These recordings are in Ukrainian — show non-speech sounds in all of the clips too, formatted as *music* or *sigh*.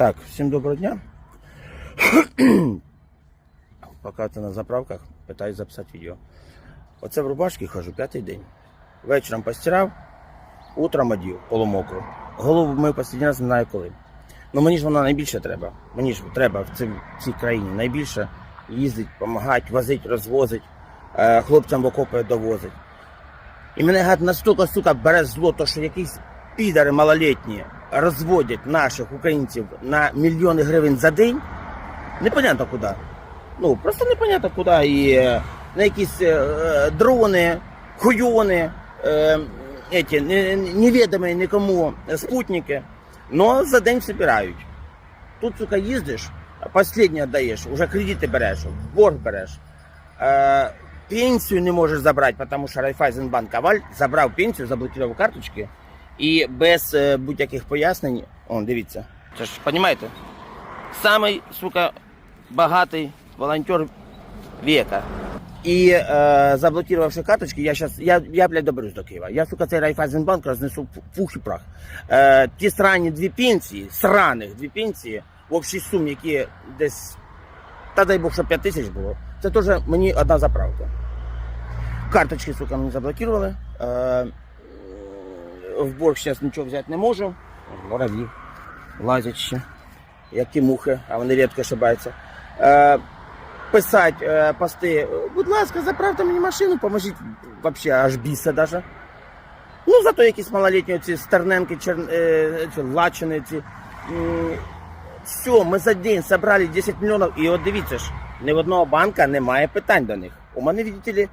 Так, всім доброго дня. *clears throat* Поки ти на заправках, питаюсь записати відео. Оце в рубашці хожу п'ятий день. Вечором постирав, утром одів, полумокру. Голову мив останній раз не знаю коли. Ну мені ж вона найбільше треба. Мені ж треба в цій, цій країні найбільше їздить, допомагати, возить, розвозить, е, хлопцям в окопи довозить. І мене гад настільки, сука, бере зло, то що якісь підари малолітні розводять наших українців на мільйони гривень за день. Непонятно куди. Ну, просто непонятно куди. І е, на якісь е, е, дрони, хуйони, эти, не- невідомі нікому спутники, но за день збирають. Тут, сука, їздиш, останнє віддаєш, уже кредити береш, борг береш. Пенсію не можеш забрати, тому що Райфайзенбанк Аваль забрав пенсію, заблокував карточки і без е, будь-яких пояснень. О, дивіться. Це ж розумієте? Самий, сука, багатий волонтер века. І е, заблокувавши карточки, я щас, я, я, блядь, доберусь до Києва. Я, сука, цей Райфайзенбанк рознесу пух і прах. Е, ті срані дві пенсії, сраних дві пенсії, в общій сумі, які десь, та дай Бог, що 5 тисяч було, це теж мені одна заправка. Карточки, сука, мені заблокували. Е, в борг зараз нічого взяти не можу. Воробі лазять ще, як ті мухи, а вони рідко ошибаються. Е, писати е, пости, будь ласка, заправте мені машину, поможіть вообще аж біса даже. Ну, зато якісь малолітні ці стерненки, чер... е, лачини, ці. Все, ми за день зібрали 10 мільйонів, і от дивіться ж, ні в одного банка немає питань до них. У мене, е,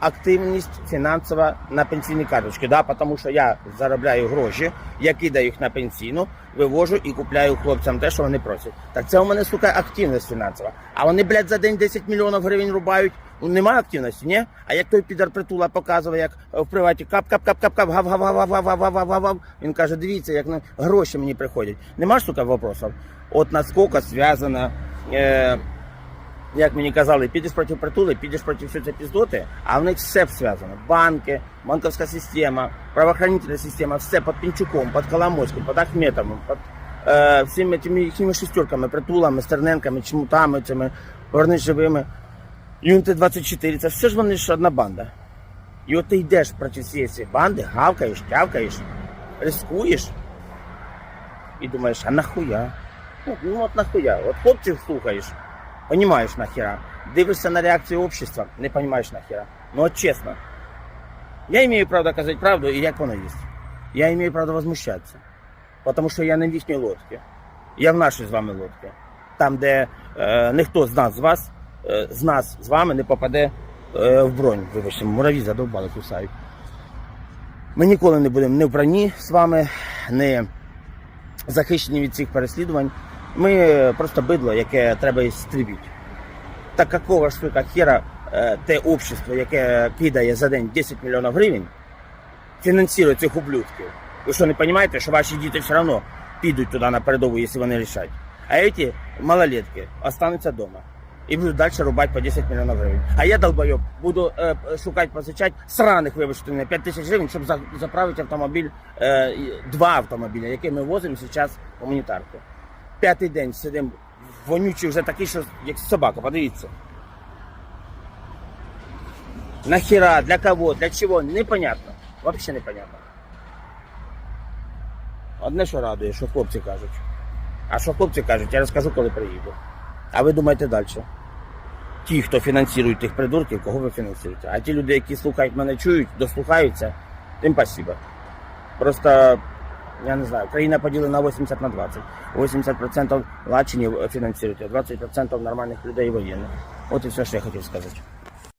активність фінансова на пенсійній карточці, да, тому що я заробляю гроші, я кидаю їх на пенсійну, вивожу і купляю хлопцям те, що вони просять. Так це у мене, сука, активність фінансова. А вони, блядь, за день 10 мільйонів гривень рубають. Ну, немає активності, ні? А як той підар притула показує, як е, в приваті кап кап кап кап кап гав гав гав гав гав гав гав гав Він каже, дивіться, як на гроші мені приходять. Нема сука, вопросів? От наскільки зв'язано, е, як мені казали, підеш проти притули, підеш проти всього цієї піздоти, а в них все зв'язано. Банки, банківська система, правоохранительна система, все під Пінчуком, під Коломойським, під Ахметовим, під е, всіми тими їхніми шестерками, притулами, стерненками, чмутами, цими повернись живими. Юнти 24, це все ж вони ж одна банда. І от ти йдеш проти всієї цієї банди, гавкаєш, тявкаєш, рискуєш і думаєш, а нахуя? Ну, ну от нахуя? От хлопців слухаєш, понімаєш нахера. Дивишся на реакцію общества, не понімаєш нахера. Ну от чесно. Я имею право казати правду, і як воно є. Я имею право возмущатися. Тому що я не в їхній лодці. Я в нашій з вами лодці. Там, де е, ніхто з нас з вас, е, з нас з вами не попаде е, в бронь. Вибачте, мураві задовбали кусають. Ми ніколи не будемо не в броні з вами, не захищені від цих переслідувань. Ми просто бидло, яке треба стрібити. Так какого ж сука хера е, те общество, яке кидає за день 10 мільйонів гривень, фінансує цих ублюдків. Ви що не розумієте, що ваші діти все одно підуть туди на передову, якщо вони рішать. А ці малолетки остануться вдома. І будуть далі рубати по 10 мільйонів гривень. А я, долбойоб, буду е, шукати, позичати сраних, вибачте, мене, 5 тисяч гривень, щоб заправити автомобіль, е, два автомобіля, які ми возимо зараз гуманітарку. П'ятий день сидимо вонючий вже такий, що як собака, подивіться. Нахера, для кого, для чого, непонятно. Вообще непонятно. Одне, що радує, що хлопці кажуть. А що хлопці кажуть, я розкажу, коли приїду. А ви думаєте далі. Ті, хто фінансує тих придурків, кого ви фінансуєте. А ті люди, які слухають мене, чують, дослухаються, тим спасибо. Просто, я не знаю, країна поділена 80 на 20. 80% лачинів фінансують, а 20% нормальних людей воєнних. От і все, що я хотів сказати.